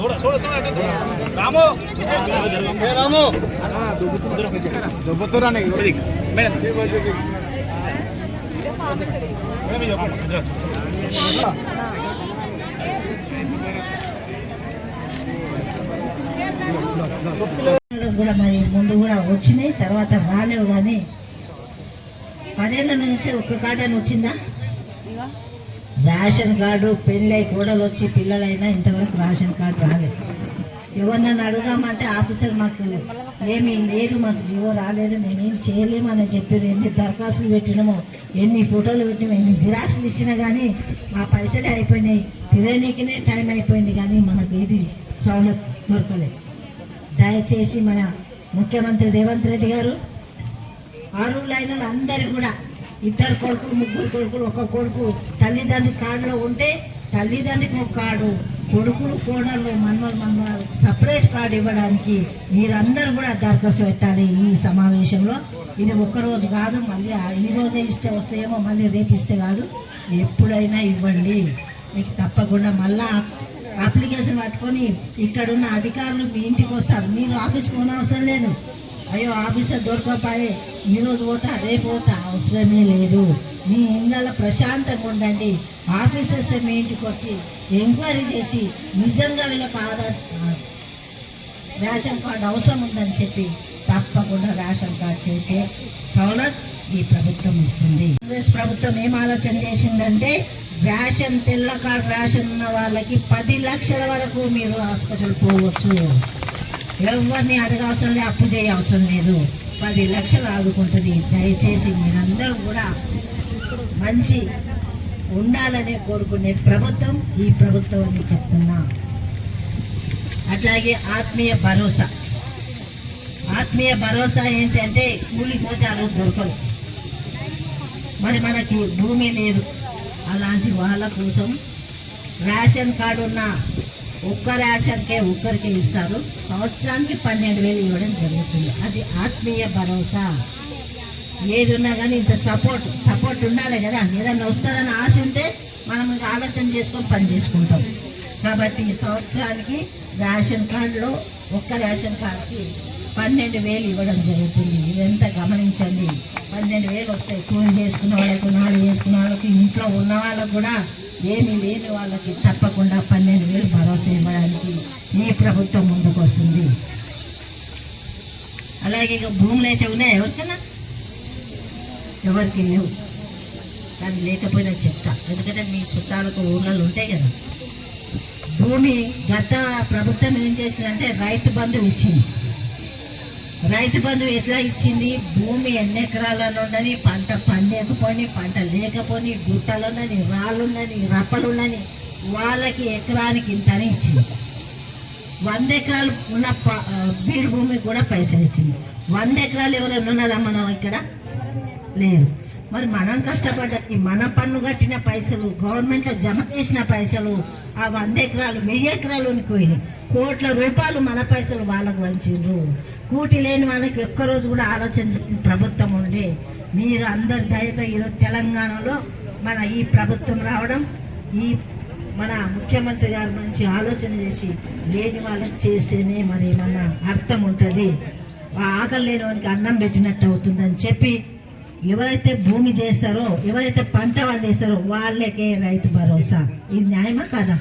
थोड़ा थोड़ा थोड़ा रामो रामो दो बतौरा नहीं కూడా మరి ముందు కూడా వచ్చినాయి తర్వాత రాలేవు కానీ పదేళ్ళ నుంచి ఒక్క కార్డు అని వచ్చిందా రేషన్ కార్డు పెళ్ళై కూడా వచ్చి పిల్లలైనా ఇంతవరకు రేషన్ కార్డు రాలేదు. ఎవరినైనా అడుగామంటే ఆఫీసర్ మాకు ఏమీ లేదు మాకు జీవో రాలేదు మేమేం అని చెప్పారు. ఎన్ని దరఖాస్తులు పెట్టినామో ఎన్ని ఫోటోలు పెట్టినామో ఎన్ని జిరాక్స్లు ఇచ్చినా కానీ మా పైసలే అయిపోయినాయి. తిరగనీకినే టైం అయిపోయింది కానీ మనకు ఏది సౌలభ్యం దొరకలేదు. దయచేసి మన ముఖ్యమంత్రి రేవంత్ రెడ్డి గారు ఆరు లైన్లు అందరు కూడా ఇద్దరు కొడుకులు ముగ్గురు కొడుకులు ఒక కొడుకు తల్లిదండ్రి కార్డులో ఉంటే తల్లిదండ్రికి ఒక కార్డు కొడుకులు కోడళ్ళు మనవలు మనవలు సపరేట్ కార్డు ఇవ్వడానికి మీరందరూ కూడా దరఖాస్తు పెట్టాలి ఈ సమావేశంలో. ఇది ఒక్కరోజు కాదు మళ్ళీ ఈ రోజే ఇస్తే వస్తాయేమో మళ్ళీ రేపు ఇస్తే కాదు. ఎప్పుడైనా ఇవ్వండి. మీకు తప్పకుండా మళ్ళా అప్లికేషన్ పట్టుకొని ఇక్కడున్న అధికారులు మీ ఇంటికి వస్తారు. మీరు ఆఫీస్కి అవసరం లేదు. అయ్యో ఆఫీసర్ దొరకపాయే ఈరోజు పోతా రేపు పోతా అవసరమే లేదు. మీ ఇళ్ళ ప్రశాంతంగా ఉండండి. ఆఫీసర్స్ మీ ఇంటికి వచ్చి ఎంక్వైరీ చేసి నిజంగా వీళ్ళకి ఆధార్ రేషన్ కార్డు అవసరం ఉందని చెప్పి తప్పకుండా రేషన్ కార్డు చేసే సౌలత్ ఈ ప్రభుత్వం ఇస్తుంది. కాంగ్రెస్ ప్రభుత్వం ఏం ఆలోచన చేసిందంటే రేషన్ తెల్ల కార్డు రేషన్ ఉన్న వాళ్ళకి పది లక్షల వరకు మీరు హాస్పిటల్ పోవచ్చు. ఎవరిని అడగవసరం లేదు అప్పు చేయ అవసరం లేదు. పది లక్షలు ఆదుకుంటుంది. దయచేసి మీరందరూ కూడా మంచి ఉండాలనే కోరుకునే ప్రభుత్వం ఈ ప్రభుత్వం అని చెప్తున్నా. అట్లాగే ఆత్మీయ భరోసా. ఆత్మీయ భరోసా ఏంటంటే కూలిపోతే ఆ దొరకదు మరి మనకి భూమి లేదు. అలాంటి వాళ్ళ కోసం రేషన్ కార్డు ఉన్న ఒక్క రేషన్కే ఒక్కరికే ఇస్తారు. సంవత్సరానికి పన్నెండు వేలు ఇవ్వడం జరుగుతుంది. అది ఆత్మీయ భరోసా. ఏది ఉన్నా కానీ ఇంత సపోర్ట్ సపోర్ట్ ఉండాలి కదా. ఏదన్నా వస్తుందని ఆశ ఉంటే మనం ఇంకా ఆలోచన చేసుకొని పని చేసుకుంటాం. కాబట్టి సంవత్సరానికి రేషన్ కార్డులో ఒక్క రేషన్ కార్డుకి పన్నెండు వేలు ఇవ్వడం జరుగుతుంది. ఇదంతా గమనించండి. పన్నెండు వేలు వస్తాయి. కూలి చేసుకున్న వాళ్ళకి నాలుగు చేసుకున్న వాళ్ళకి ఇంట్లో ఉన్న వాళ్ళకు కూడా ఏమి లేని వాళ్ళకి తప్పకుండా పన్నెండు వేలు భరోసా ఇవ్వడానికి ఈ ప్రభుత్వం ముందుకు వస్తుంది. అలాగే ఇక భూములు అయితే ఉన్నాయి ఎవరికైనా ఎవరికి లేవు. కానీ లేకపోయినా చెప్తా ఎందుకంటే మీ చుట్టాలకు ఊళ్ళలో ఉంటాయి కదా. భూమి గత ప్రభుత్వం ఏం చేసిందంటే రైతు బంధు ఇచ్చింది. రైతు బంధు ఎట్లా ఇచ్చింది? భూమి ఎన్ని ఎకరాలలో ఉండని పంట పండేకపోని పంట లేకపోని గుట్టలున్నని రాళ్ళున్నని రప్పలున్నని వాళ్ళకి ఎకరానికి ఇంతనే ఇచ్చింది. వంద ఎకరాలు ఉన్న ప- బీడు భూమికి కూడా పైసలు ఇచ్చింది. వంద ఎకరాలు ఎవరైనా ఉన్నారా మనం ఇక్కడ? లేదు మరి మనం కష్టపడ్డకి మన పన్ను కట్టిన పైసలు గవర్నమెంట్లో జమ చేసిన పైసలు ఆ వంద ఎకరాలు వెయ్యి ఎకరాలు పోయినాయి. కోట్ల రూపాయలు మన పైసలు వాళ్ళకు వంచిండ్రు కూటి లేని వాళ్ళకి ఒక్క రోజు కూడా ఆలోచన ప్రభుత్వం ఉండే. మీరు అందరి దయతో ఈరోజు తెలంగాణలో మన ఈ ప్రభుత్వం రావడం ఈ మన ముఖ్యమంత్రి గారు మంచి ఆలోచన చేసి లేని వాళ్ళకి చేస్తేనే మరి మన అర్థం ఉంటుంది. ఆకలి లేని వానికి అన్నం పెట్టినట్టు అవుతుందని చెప్పి ఎవరైతే భూమి చేస్తారో ఎవరైతే పంట పండిస్తారో వాళ్ళకే రైతు భరోసా. ఇది న్యాయమా కాదా?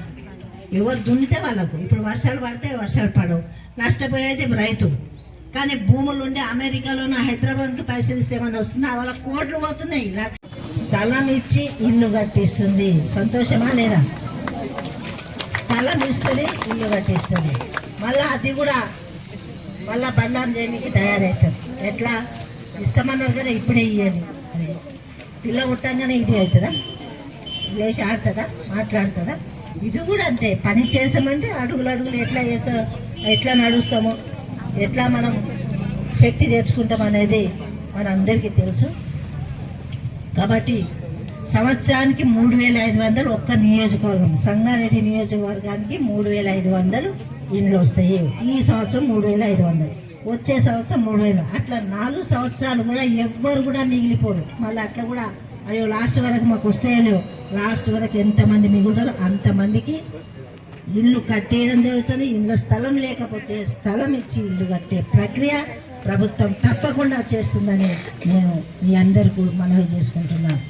ఎవరు దున్నితే వాళ్ళకు. ఇప్పుడు వర్షాలు పడితే వర్షాలు పడవు. నష్టపోయేది రైతు. కానీ భూములు ఉండే అమెరికాలోనూ హైదరాబాద్కి పైసలు ఇస్తే ఏమన్నా వస్తుందా? వాళ్ళ కోట్లు పోతున్నాయి. స్థలం ఇచ్చి ఇల్లు కట్టిస్తుంది. సంతోషమా లేదా? స్థలం ఇస్తుంది ఇల్లు కట్టిస్తుంది. మళ్ళా అది కూడా మళ్ళా బంధం చేయడానికి తయారవుతుంది ఎట్లా? ఇస్తామన్నారు కదా ఇప్పుడే ఇవ్వండి పిల్ల పుట్టంగానే ఇది అవుతుందా? లేచి ఆడుతుందా? మాట్లాడుతుందా? ఇది కూడా అంతే. పని చేస్తామంటే అడుగులు అడుగులు ఎట్లా చేస్తా ఎట్లా నడుస్తామో ఎట్లా మనం శక్తి తెచ్చుకుంటాం అనేది మనందరికీ తెలుసు. కాబట్టి సంవత్సరానికి మూడు వేల ఐదు వందలు ఒక్క నియోజకవర్గం సంగారెడ్డి నియోజకవర్గానికి మూడు వేల ఐదు వందలు ఇండ్లు వస్తాయి. ఈ సంవత్సరం మూడు వేల ఐదు వందలు. వచ్చే సంవత్సరం మూడు వేలు. అట్లా నాలుగు సంవత్సరాలు కూడా ఎవ్వరు కూడా మిగిలిపోరు. మళ్ళీ అట్లా కూడా అయ్యో లాస్ట్ వరకు మాకు వస్తాయో లేవు. లాస్ట్ వరకు ఎంతమంది మిగులుతారో అంతమందికి ఇల్లు కట్టేయడం జరుగుతుంది. ఇంట్లో స్థలం లేకపోతే స్థలం ఇచ్చి ఇల్లు కట్టే ప్రక్రియ ప్రభుత్వం తప్పకుండా చేస్తుందని మేము మీ అందరికీ మనవి చేసుకుంటున్నాను